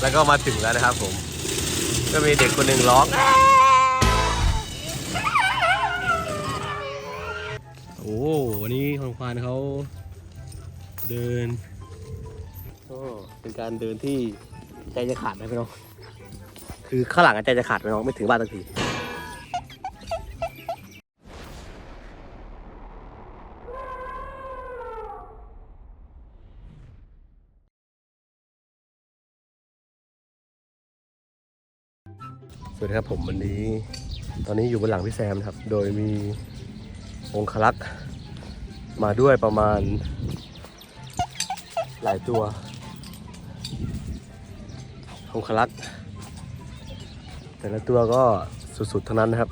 แล้วก็มาถึงแล้วนะครับผม ก็มีเด็กคนหนึ่งร้อง โอ้วันนี้ของควานเขาเดิน โอ้เป็นการเดินที่ใจจะขาดนะพี่น้อง คือข้างหลังใจจะขาดพี่น้องไม่ถึงบ้านสักที สวัสดีครับผมวันนี้ ตอนนี้อยู่บนหลังพี่แซมครับ โดยมีองคลักษ์มาด้วยประมาณ หลายตัวองคลักษ์แต่ละตัวก็สุดๆทั้งนั้นนะครับ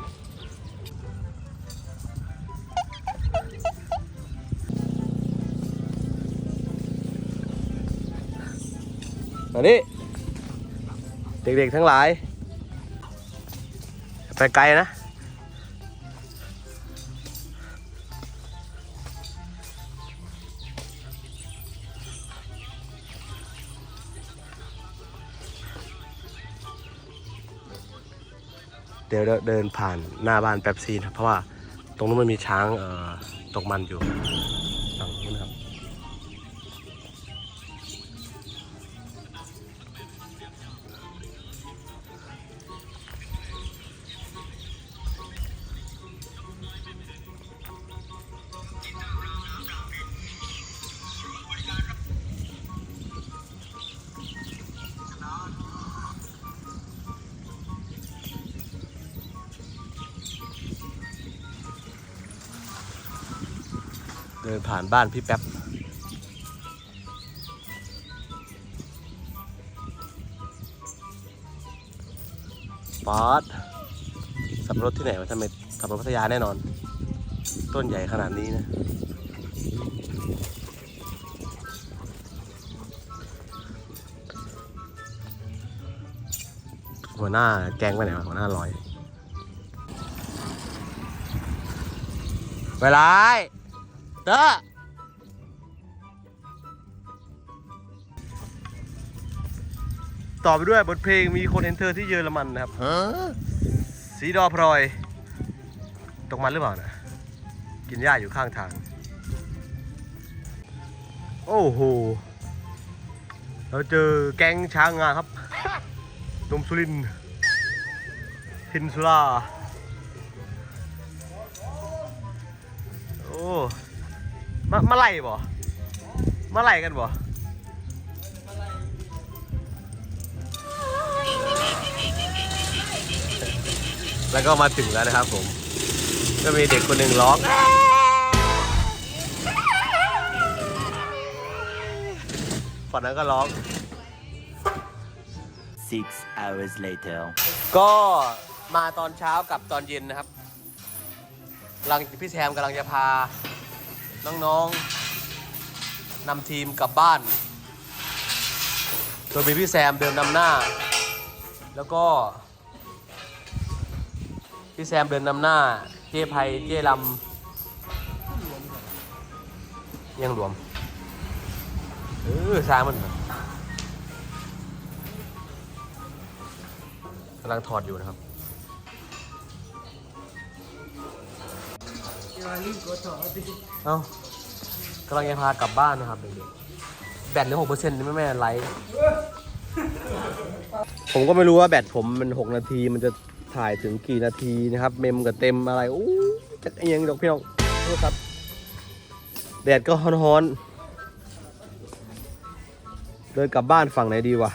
อันนี้เด็กๆทั้งหลาย ไปไกลนะ เดี๋ยวเดินผ่านหน้าบ้านแป๊บซีนะ เพราะว่าตรงนู้นมันมีช้างตกมันอยู่ ดินผ่านบ้านพี่แป๊บป๊อดสับปะรถที่ไหนวะทำไมสับปะรถพัทยาแน่นอน ต้นใหญ่ขนาดนี้นะหัวหน้าแกงไปไหนวะหัวหน้าลอยเวลา เตอต่อไปด้วยบทเพลงมีคนเห็นเธอที่เยอรมันนะครับสีดอพลอย ตกมันหรือเปล่านะ กินหญ้าอยู่ข้างทาง โอ้โห เราเจอแก๊งช้างงาครับดมสุรินทร์พินสุราโอ้ มามาไล่บ่มาไล่กันบ่แล้วก็มาถึงแล้วนะครับผม ก็มีเด็กคนหนึ่งร้อง ฝั่งนั้นก็ร้อง Six hours later. ก็มาตอนเช้ากับตอนเย็นนะครับกำลังพี่แซมกำลังจะพา น้องๆนำทีมกลับบ้าน โดยมีพี่แซมเดินนำหน้า แล้วก็ พี่แซมเดินนำหน้า เจ๊ไพเจ๊ลำยังหลวม เออสร้ามันกำลังถอดอยู่นะครับ เอ้ากำลังจะพากลับบ้านนะครับเด็กๆแบตเหลือหกเปอร์เซ็นต์นี่แม่แม่ไลท์ผมก็ไม่รู้ว่าแบตผมมันหกนาทีมันจะถ่ายถึงกี่นาทีนะครับ เมมกับเต็มอะไรอู้จะเอียงดอกพี่น้องโทษครับ แดดก็ฮ้อนๆเดินกลับบ้านฝั่งไหนดีวะ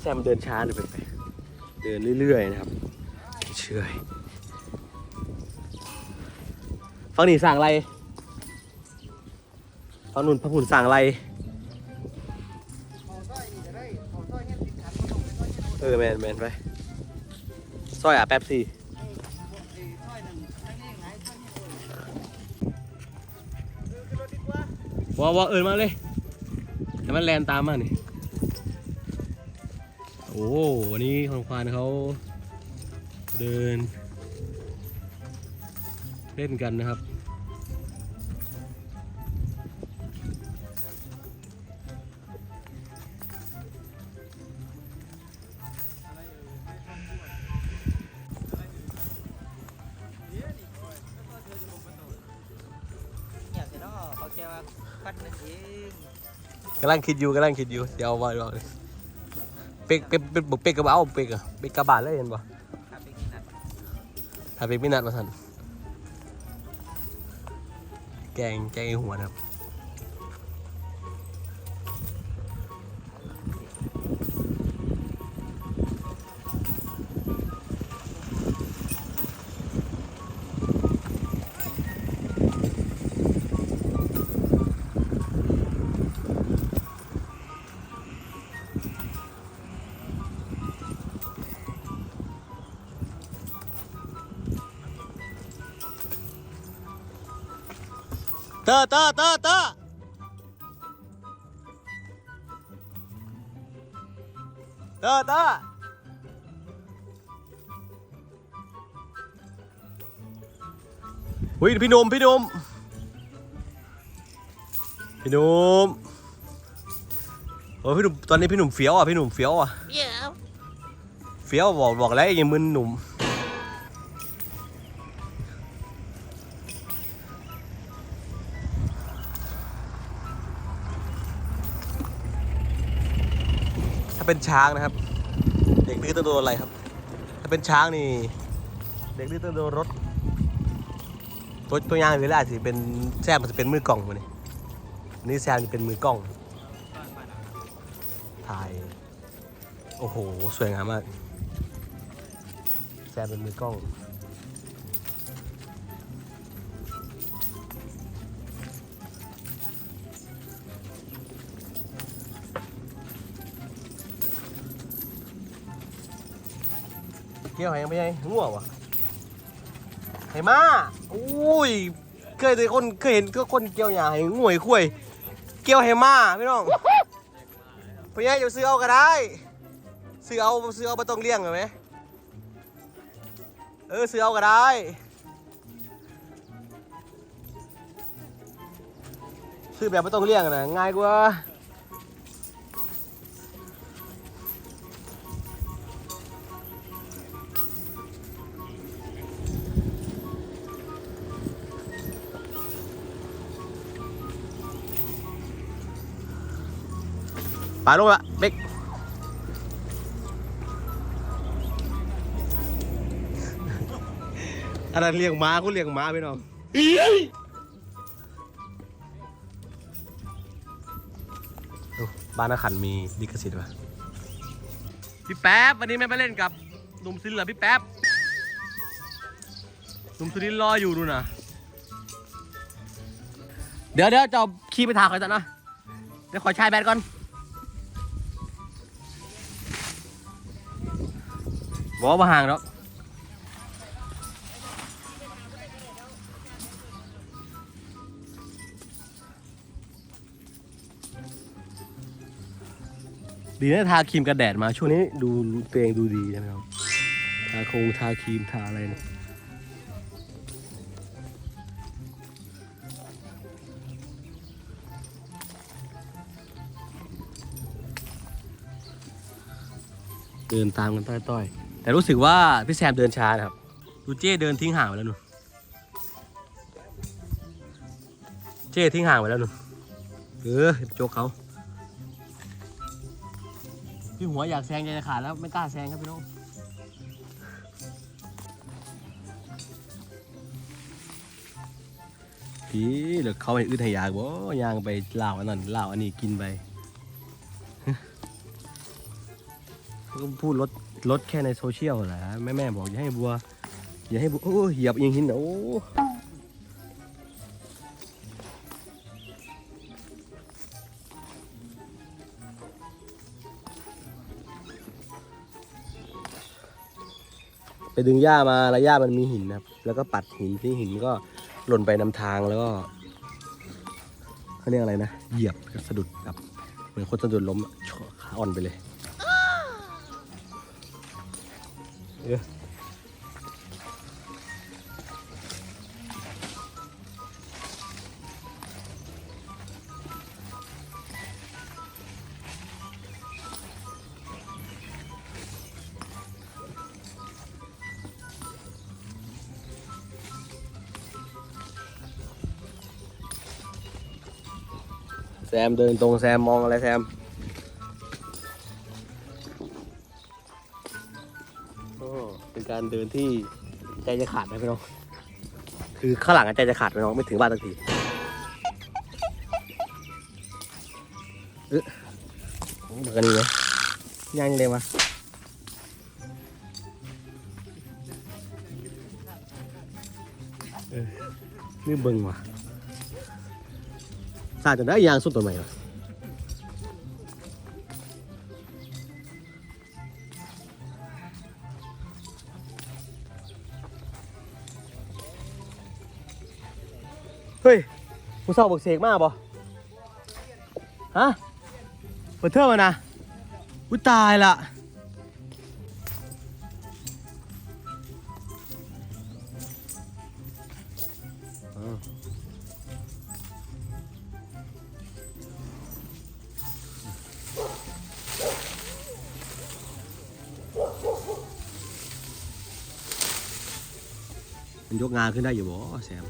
แซมเดินช้าเลยไปไปเดินเรื่อยๆนะครับเชื่อยฟังนี่สั่งอะไรฟังนุ่นพระหุ่นสั่งอะไรเออแมนแมนไปสร้อยอะแป๊บซี่ว้าวว้าเอินมาเลยแต่มันแลนตามมานี่ โอ้วันนี้ควงควานเขาเดิน เล่นกันนะครับเดียวเนาะเขาแค่ว่าคัดนั่นเงกำลังคิดอยู่กำลังคิดอยู่เดี๋ยวเอาไว้บอก ป็กเป็กเป็กเป็กกระเป๋าเป็กอะเป็กกระบาดเลยเห็นปะครับไปกินนั่นถ้าเป็กไม่นัดมาทันแกงแกงไอ้หัวนะครับ เตอเตอเตอเตอเตอเตออุ้ยพี่หนุ่มพี่หนุ่มพี่หนุ่มโอ้พี่หนุ่มตอนนี้พี่หนุ่มเฟี้ยวอะพี่หนุ่มเฟี้ยวอะเฟี้ยวบอกบอกแล้วยังมึนหนุ่ม เป็นช้างนะครับ เด็กดื้อต้องโดนอะไรครับ ถ้าเป็นช้างนี่ เด็กดื้อต้องโดนรถ ตัวตัวย่างหรืออาจจะเป็นแซมมันจะเป็นมือกล้องมานี่อันนี่แซมจะเป็นมือกล้อง ถ่าย โอ้โห สวยงามมาก แซมเป็นมือกล้อง กี่ยวให้ไม่ใช่ง่วงวะเห็นมาอุ้ยเคยแต่คนเคยเห็นก็คนเกี่ยวหยาให้ง่วยคุยเกี่ยวให้มาพี่น้องพี่ใหญ่จะซื้อเอาก็ได้ซื้อเอาซื้อเอาไม่ต้องเลี้ยงเหรอไหมเออซื้อเอาก็ได้ซื้อแบบไม่ต้องเลี้ยงนะง่ายกว่า ไปลงละเบ็กอันนั้นเลี้ยงม้าคุณเลี้ยงม้าพี่น้องเอ้าบ้านอาขันมีลิขสิทธิ์ป่ะพี่แป๊บวันนี้ไม่ไปเล่นกับหนุ่มซินเหรอพี่แป๊บหนุ่มซินรออยู่ดูนะเดี๋ยวเดี๋ยวจะเอาขี่ไปทางใครต่อนะเดี๋ยวขอชายแบตก่อน บอว่าห่างแล้วดีนะทาครีมกันแดดมาช่วงนี้ดูตัวเองดูดีนะครับทาคงทาครีมทาอะไรเนี่ยเดินตามกันต้อยๆ แต่รู้สึกว่าพี่แซมเดินช้านะครับดูเจ้เดินทิ้งห่างไปแล้วหนูเจ้ทิ้งห่างไปแล้วหนูเออโจกเขาพี่หัวอยากแซงใจจะขาดแล้วไม่กล้าแซงครับพี่น้องพี่เดี๋ยวเขาไปอึดห้ยากบ่ยางไปล่าวอันนั้นล่าวอันนี้กินไป ก็พูดลดลดแค่ในโซเชียลแหละแม่แม่บอกอย่าให้บัว อย่าให้บัวโอ้เหยียบยิงหินนะโอ้ไปดึงหญ้ามาแล้วหญ้ามันมีหินนะครับ แล้วก็ปัดหินที่หินก็หล่นไปนำทางแล้วก็เขาเรียกอะไรนะ เหยียบสะดุดแบบเหมือนคนสะดุดล้มขาอ่อนไปเลย yeah. xem tôi tôn xem mong lại xem การเดินที่ใจจะขาดนะพี่น้อง คือข้างหลังอะใจจะขาดพี่น้องไม่ถึงบ้านสักทีเอ๊ะเหมือนกันนี่เลยยังเลยวะเออนี่เบิ่งว่ะสร้างจนได้ยางสุดตัวใหม่เห เฮ้ยผู้สาวบอกเสกมากบ่ฮะเปิดเทอมมานะอุ้ยตายละมันยกงานขึ้นได้อยู่บ่แซม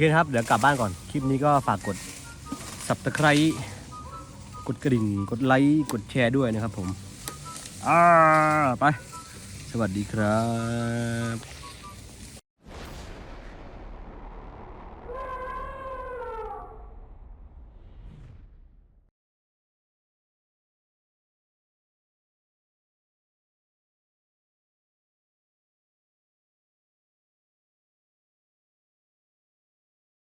เคครับ เดี๋ยวกลับบ้านก่อน คลิปนี้ก็ฝากกดสับตะไคร้กดกระดิ่ง กดไลค์ กดแชร์ด้วยนะครับผมอ่าไป สวัสดีครับ